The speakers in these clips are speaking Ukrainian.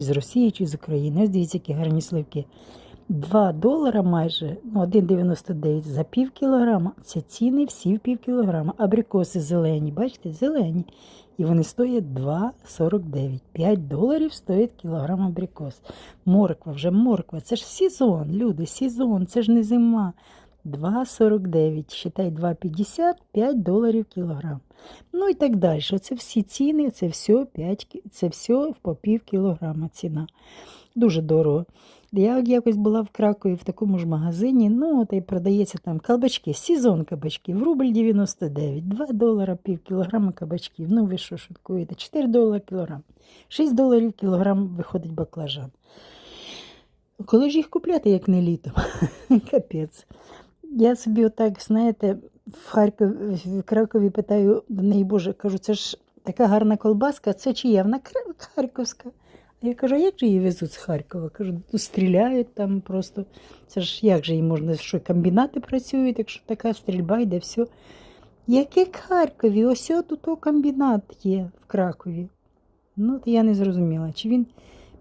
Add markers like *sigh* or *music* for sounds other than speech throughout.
з Росії чи з України. Ось дивіться, які гарні сливки. 2 долара майже, ну 1,99 за пів кілограма. Це ціни всі в пів кілограма. Абрикоси зелені, бачите, зелені. І вони стоять 2,49. 5 доларів стоїть кілограм абрикос. Морква, вже морква. Це ж сезон, люди, сезон, це ж не зима. 2,49, считай 2,50, 5 доларів кілограм. Ну і так далі. Це всі ціни, це все 5, це все по пів кілограма ціна. Дуже дорого. Я якось була в Кракові в такому ж магазині, ну, от і продається там кабачки, сезон кабачків, рубль 99, 2 долара пів кілограма кабачків. Ну ви що шуткуєте? 4 долара кілограм. 6 доларів кілограм виходить баклажан. Коли ж їх купляти, як не літом? *laughs* Капець. Я собі отак, знаєте, в Харкові, в Кракові питаю неї, Боже, кажу, це ж така гарна колбаска, це чия? Вона харківська. Я кажу, а як же її везуть з Харкова? Кажу, тут стріляють там просто. Це ж як же її можна, що комбінати працюють, якщо така стрільба йде, все. Яке Харкові? Ось тут то комбінат є в Кракові. Ну, от я не зрозуміла, чи він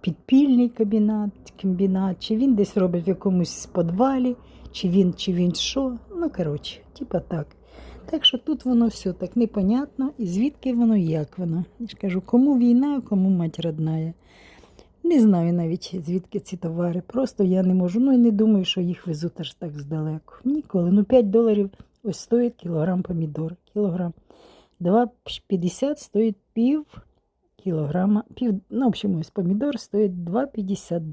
підпільний комбінат, комбінат, чи він десь робить в якомусь подвалі, чи він, чи він що. Ну, коротше, типа так. Так що тут воно все так непонятно, і звідки воно, як воно. Я ж кажу, кому війна, кому мать родная. Не знаю навіть, звідки ці товари. Просто я не можу. Ну і не думаю, що їх везуть аж так здалеку. Ніколи. Ну, 5 доларів ось стоїть кілограм помідор. Кілограм. 2,50 стоїть пів кілограма. Пів, ну, в общем, ось помідор стоїть 2,50